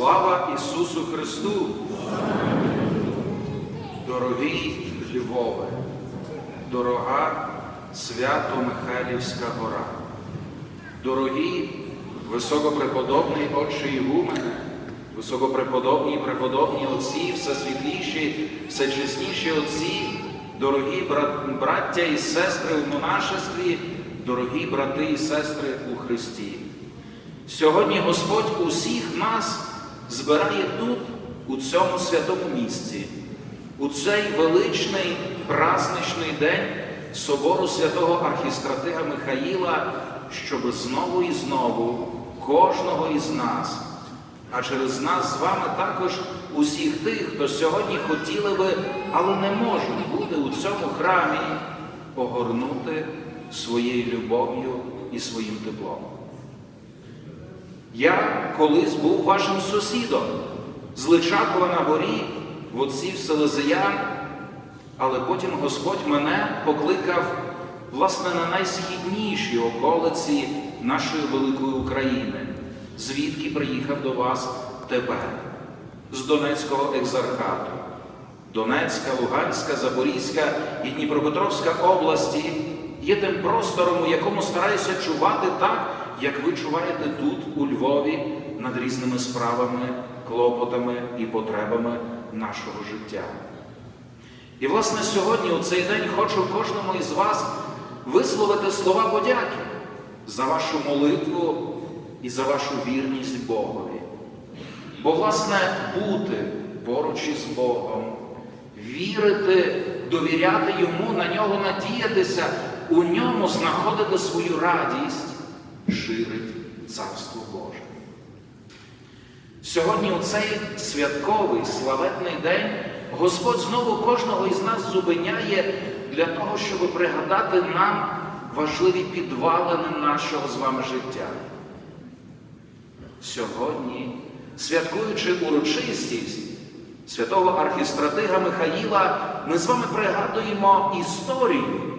Слава Ісусу Христу! Дорогий Львове, дорога Свято-Михайлівська гора, дорогі високопреподобний Отче Ігумене, високопреподобні і преподобні отці, всесвітліші, всечесніші отці, дорогі брат- браття і сестри в монашестві, дорогі брати і сестри у Христі. Сьогодні Господь усіх нас збирає тут, у цьому святому місці, у цей величний праздничний день собору святого архістратига Михаїла, щоб знову і знову кожного із нас, а через нас з вами також усіх тих, хто сьогодні хотіли би, але не можуть бути у цьому храмі, огорнути своєю любов'ю і своїм теплом. Я колись був вашим сусідом. З на горі в отців Селезиян, але потім Господь мене покликав власне на найсхідніші околиці нашої великої України, звідки приїхав до вас тепер, з Донецького екзархату. Донецька, Луганська, Запорізька і Дніпропетровська області. Є тим простором, у якому стараюся чувати так, як ви чуваєте тут, у Львові, над різними справами, клопотами і потребами нашого життя. І, власне, сьогодні, у цей день, хочу кожному із вас висловити слова подяки за вашу молитву і за вашу вірність Богові. Бо, власне, бути поруч із Богом, вірити, довіряти Йому, на нього надіятися, у ньому знаходити свою радість, ширить Царство Боже. Сьогодні, у цей святковий славетний день, Господь знову кожного із нас зупиняє для того, щоб пригадати нам важливі підвалини нашого з вами життя. Сьогодні, святкуючи урочистість святого архістратига Михаїла, ми з вами пригадуємо історію,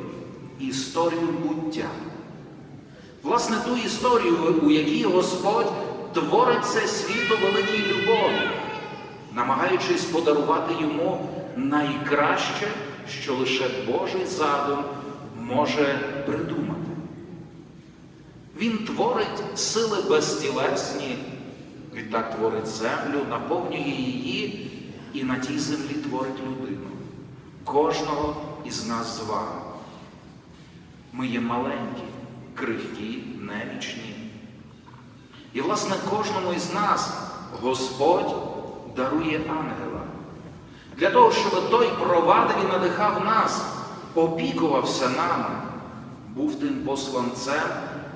історію буття. Власне, ту історію, у якій Господь творить це світо великій любові, намагаючись подарувати йому найкраще, що лише Божий задум може придумати. Він творить сили безтілесні, відтак творить землю, наповнює її і на тій землі творить людину, кожного із нас з вами. Ми є маленькі, крихкі, немічні. І, власне, кожному із нас Господь дарує ангела. Для того, щоб той провадив і надихав нас, опікувався нами, був тим посланцем,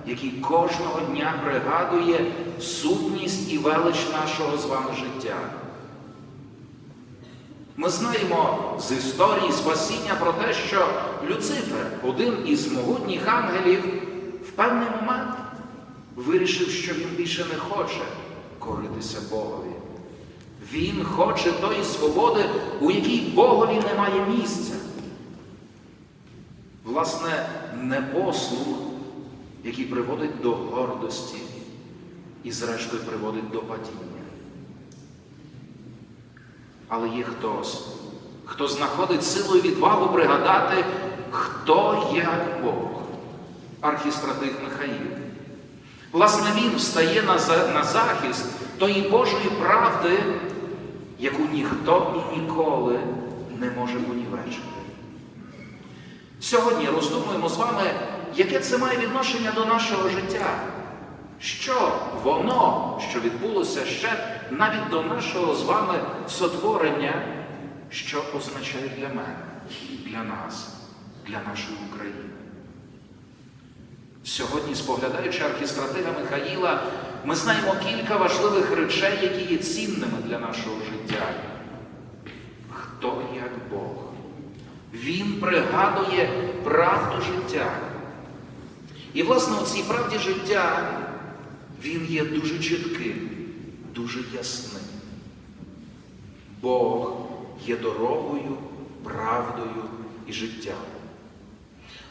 який кожного дня пригадує сутність і велич нашого з вами життя. Ми знаємо з історії спасіння про те, що Люцифер, один із могутніх ангелів, певний момент вирішив, що він більше не хоче коритися Богові. Він хоче тої свободи, у якій Богові немає місця. Власне, непослух, який приводить до гордості і, зрештою, приводить до падіння. Але є хтось, хто знаходить силу і відвагу пригадати, хто як Бог, архістратих Михаїл. Власне, він встає на, захист тої Божої правди, яку ніхто і ніколи не може понівечити. Сьогодні роздумуємо з вами, яке це має відношення до нашого життя. Що воно, що відбулося ще навіть до нашого з вами сотворення, що означає для мене, для нас, для нашої України. Сьогодні, споглядаючи архістратига Михаїла, ми знаємо кілька важливих речей, які є цінними для нашого життя. Хто як Бог? Він пригадує правду життя. І, власне, у цій правді життя він є дуже чітким, дуже ясним. Бог є дорогою, правдою і життям.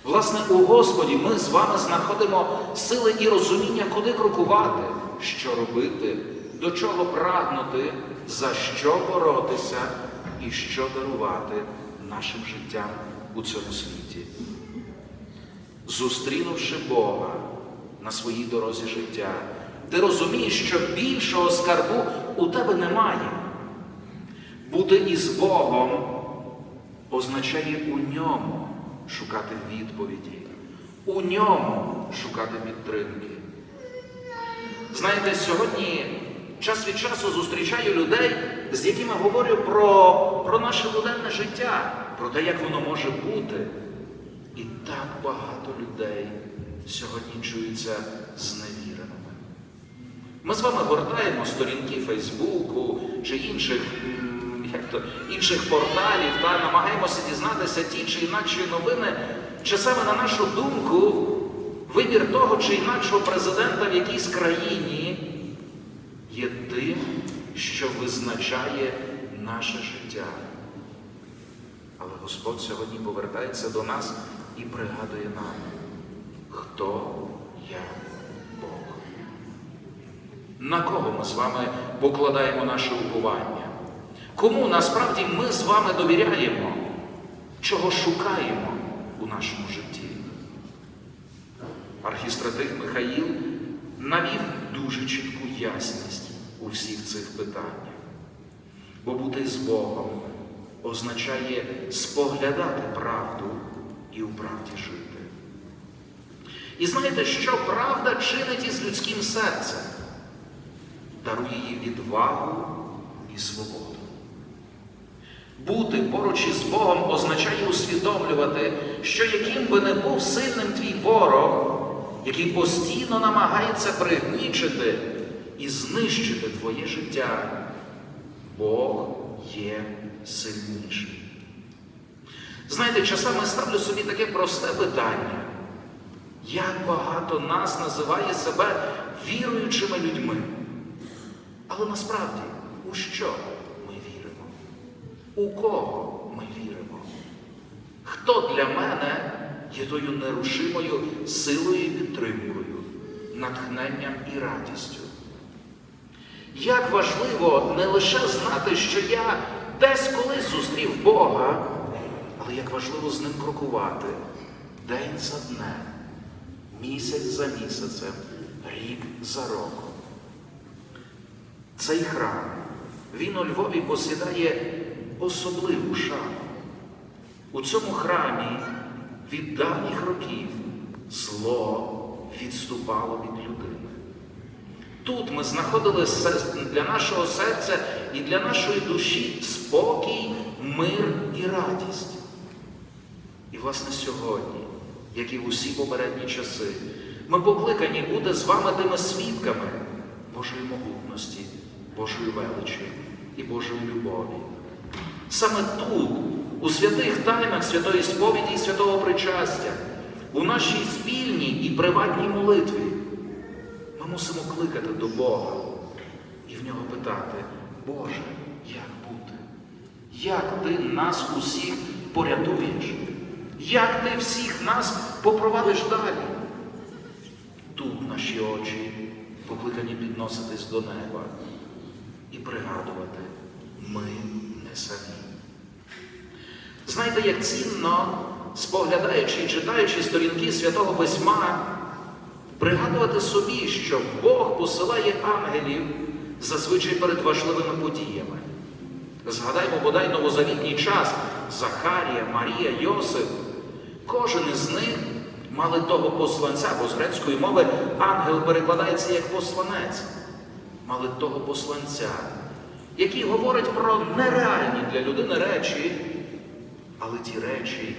Власне, у Господі ми з вами знаходимо сили і розуміння, куди крокувати, що робити, до чого прагнути, за що боротися і що дарувати нашим життям у цьому світі. Зустрінувши Бога на своїй дорозі життя, ти розумієш, що більшого скарбу у тебе немає. Бути із Богом означає у ньому шукати відповіді, у ньому шукати підтримки. Знаєте, сьогодні час від часу зустрічаю людей, з якими говорю про, про наше буденне життя, про те, як воно може бути. І так багато людей сьогодні чуються зневіреними. Ми з вами гортаємо сторінки Фейсбуку чи інших, м, як то, інших порталів та намагаємося дізнатися ті чи інакші новини, чи саме на нашу думку вибір того чи інакшого президента в якійсь країні є тим, що визначає наше життя. Але Господь сьогодні повертається до нас і пригадує нам, хто я Бог. На кого ми з вами покладаємо наше уповання? Кому насправді ми з вами довіряємо, чого шукаємо у нашому житті? Архістратих Михаїл навів дуже чітку ясність у всіх цих питаннях. Бо бути з Богом означає споглядати правду і у правді жити. І знаєте, що правда чинить із людським серцем? Дарує їй відвагу і свободу. Бути поруч із Богом означає усвідомлювати, що яким би не був сильним твій ворог, який постійно намагається пригнічити і знищити твоє життя, Бог є сильніший. Знаєте, часами ставлю собі таке просте питання. Як багато нас називає себе віруючими людьми? Але насправді, у що? У кого ми віримо? Хто для мене є тою нерушимою силою і підтримкою, натхненням і радістю? Як важливо не лише знати, що я десь колись зустрів Бога, але як важливо з ним крокувати день за днем, місяць за місяцем, рік за роком. Цей храм, він у Львові посідає особливу шану. У цьому храмі від давніх років зло відступало від людини. Тут ми знаходили для нашого серця і для нашої душі спокій, мир і радість. І, власне, сьогодні, як і в усі попередні часи, ми покликані бути з вами тими свідками Божої могутності, Божої величі і Божої любові. Саме тут, у святих тайнах святої сповіді і святого причастя, у нашій спільній і приватній молитві, ми мусимо кликати до Бога і в нього питати, Боже, як бути? Як ти нас усіх порятуєш? Як ти всіх нас попровадиш далі? Тут наші очі покликані підноситись до неба і пригадувати, ми самі. Знаєте, як цінно, споглядаючи і читаючи сторінки Святого Письма, пригадувати собі, що Бог посилає ангелів зазвичай перед важливими подіями. Згадаймо бодай новозавітній час Захарія, Марія, Йосип. Кожен із них мали того посланця, бо з грецької мови ангел перекладається як посланець. Мали того посланця, який говорить про нереальні для людини речі, але ті речі,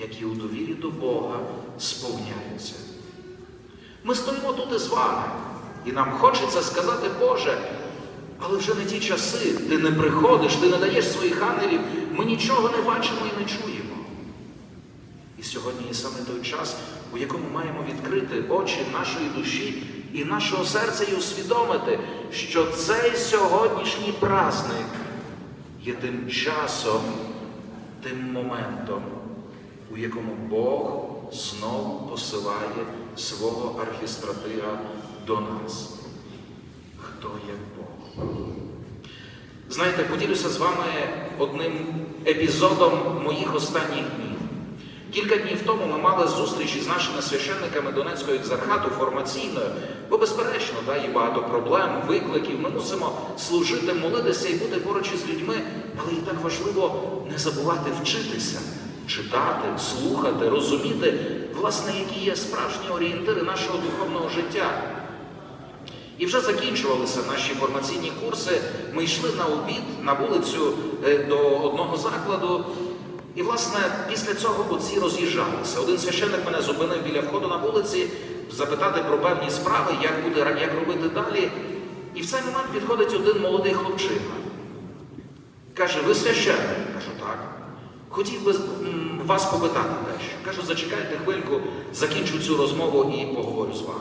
які у довірі до Бога сповняються. Ми стоїмо тут із вами, і нам хочеться сказати, Боже, але вже не ті часи, ти не приходиш, ти не даєш своїх ангелів, ми нічого не бачимо і не чуємо. І сьогодні є саме той час, у якому маємо відкрити очі нашої душі і нашого серця і усвідомити, що цей сьогоднішній праздник є тим часом, тим моментом, у якому Бог знов посилає свого архістратига до нас. Хто є Бог? Знаєте, поділюся з вами одним епізодом моїх останніх днів. Кілька днів тому ми мали зустріч із нашими священниками Донецького екзархату формаційною, бо, безперечно, да, є багато проблем, викликів. Ми мусимо служити, молитися і бути поруч із людьми, але і так важливо не забувати вчитися, читати, слухати, розуміти, власне, які є справжні орієнтири нашого духовного життя. І вже закінчувалися наші формаційні курси. Ми йшли на обід на вулицю е, до одного закладу. І, власне, після цього отці роз'їжджалися. Один священник мене зупинив біля входу на вулиці, запитати про певні справи, як буде, як робити далі. І в цей момент підходить один молодий хлопчина. Каже, ви священник? Кажу, так. Хотів би вас попитати дещо. Кажу, зачекайте хвильку, закінчу цю розмову і поговорю з вами.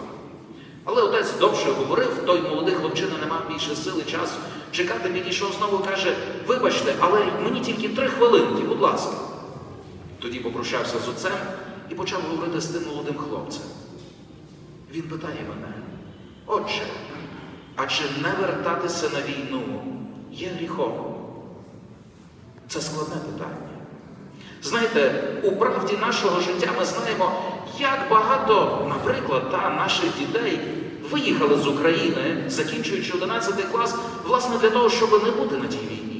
Але отець довше говорив, той молодий хлопчина не мав більше сили часу чекати, підійшов знову каже, вибачте, але мені тільки три хвилинки, будь ласка. Тоді попрощався з отцем і почав говорити з тим молодим хлопцем. Він питає мене, отче, а чи не вертатися на війну є гріхом? Це складне питання. Знаєте, у правді нашого життя ми знаємо, як багато, наприклад, та, наших дітей виїхали з України, закінчуючи 11 клас, власне, для того, щоб не бути на тій війні,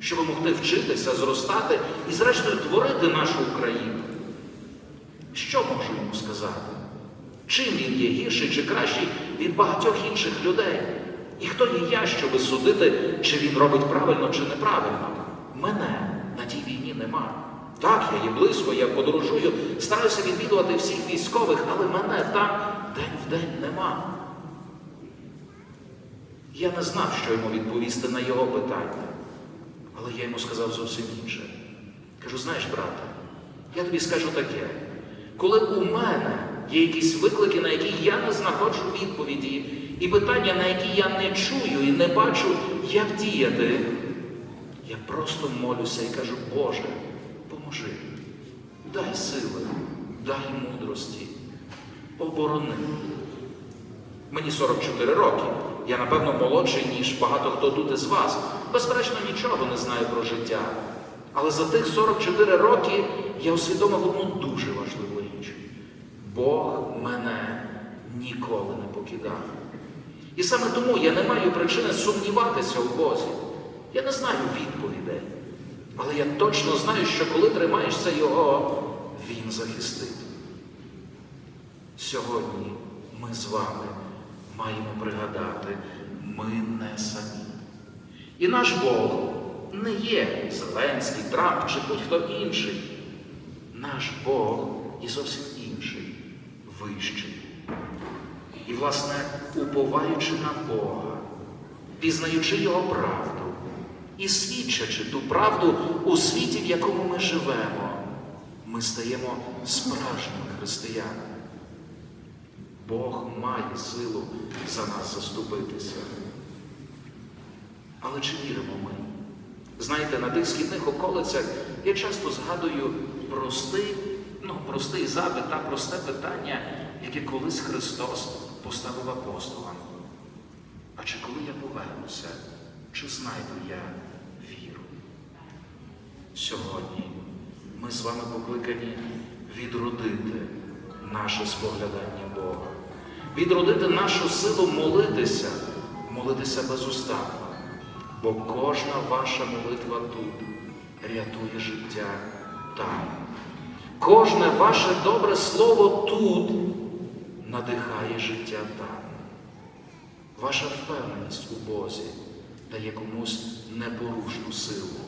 щоб могти вчитися, зростати і, зрештою, творити нашу Україну. Що можу йому сказати? Чим він є гірший чи кращий від багатьох інших людей? І хто є я, щоби судити, чи він робить правильно, чи неправильно? Мене на тій війні нема. Так, я є близько, я подорожую, стараюся відвідувати всіх військових, але мене там день в день нема. Я не знав, що йому відповісти на його питання, але я йому сказав зовсім інше. Кажу, знаєш, брате, я тобі скажу таке, коли у мене є якісь виклики, на які я не знаходжу відповіді, і питання, на які я не чую і не бачу, як діяти, я просто молюся і кажу, Боже, поможи, дай сили, дай мудрості, оборони. Мені 44 роки. Я, напевно, молодший, ніж багато хто тут із вас. Безперечно, нічого не знаю про життя. Але за тих 44 роки я усвідомив одну дуже важливу річ. Бог мене ніколи не покидав. І саме тому я не маю причини сумніватися у Бозі. Я не знаю відповідей. Але я точно знаю, що коли тримаєшся Його, Він захистить. Сьогодні ми з вами маємо пригадати, ми не самі. І наш Бог не є Зеленський, Трамп чи будь-хто інший. Наш Бог є зовсім інший, вищий. І, власне, уповаючи на Бога, пізнаючи Його правду і свідчачи ту правду у світі, в якому ми живемо, ми стаємо справжніми християнами. Бог має силу за нас заступитися. Але чи віримо ми? Знаєте, на тих східних околицях я часто згадую простий, ну, простий запит та просте питання, яке колись Христос поставив апостолам. А чи коли я повернуся, чи знайду я віру? Сьогодні ми з вами покликані відродити наше споглядання Бога, відродити нашу силу молитися, молитися безустанно. Бо кожна ваша молитва тут рятує життя там. Кожне ваше добре слово тут надихає життя там. Ваша впевненість у Бозі дає комусь непорушну силу.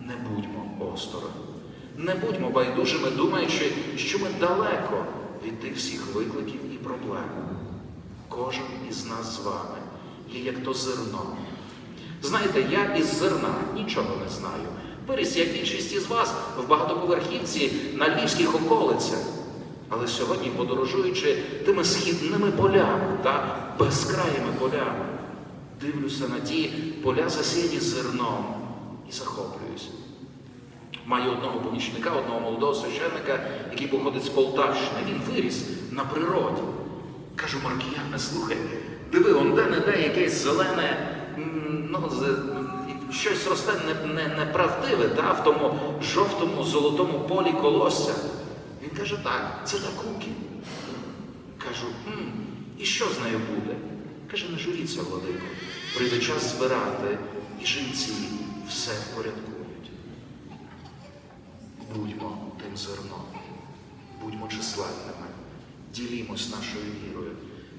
Не будьмо осторонь. Не будьмо байдужими, думаючи, що ми далеко від тих всіх викликів і проблем. Кожен із нас з вами є як то зерно. Знаєте, я із зерна нічого не знаю. Виріс, як більшість із вас, в багатоповерхівці на львівських околицях. Але сьогодні, подорожуючи тими східними полями та безкраїми полями, дивлюся на ті поля, засіяні зерном, і захоплююся. Маю одного помічника, одного молодого священника, який походить з Полтавщини. Він виріс на природі. Кажу, Маркіяне, слухай, диви, он де не де якесь зелене ну, щось росте не, не, неправдиве та, в тому жовтому золотому полі колосся. Він каже, так, це та. Кажу, «Хм, і що з нею буде? Каже, не журіться, владико. Прийде час збирати, і жінці все впорядкують. Будьмо тим зерном, будьмо численними, ділімось нашою вірою.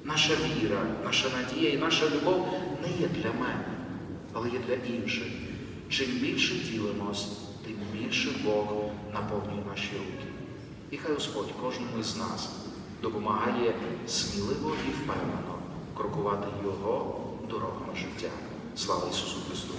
Наша віра, наша надія і наша любов не є для мене, але є для інших. Чим більше ділимось, тим більше Бог наповнює наші руки. І хай Господь кожному із нас допомагає сміливо і впевнено крокувати Його дорогами життя. Слава Ісусу Христу!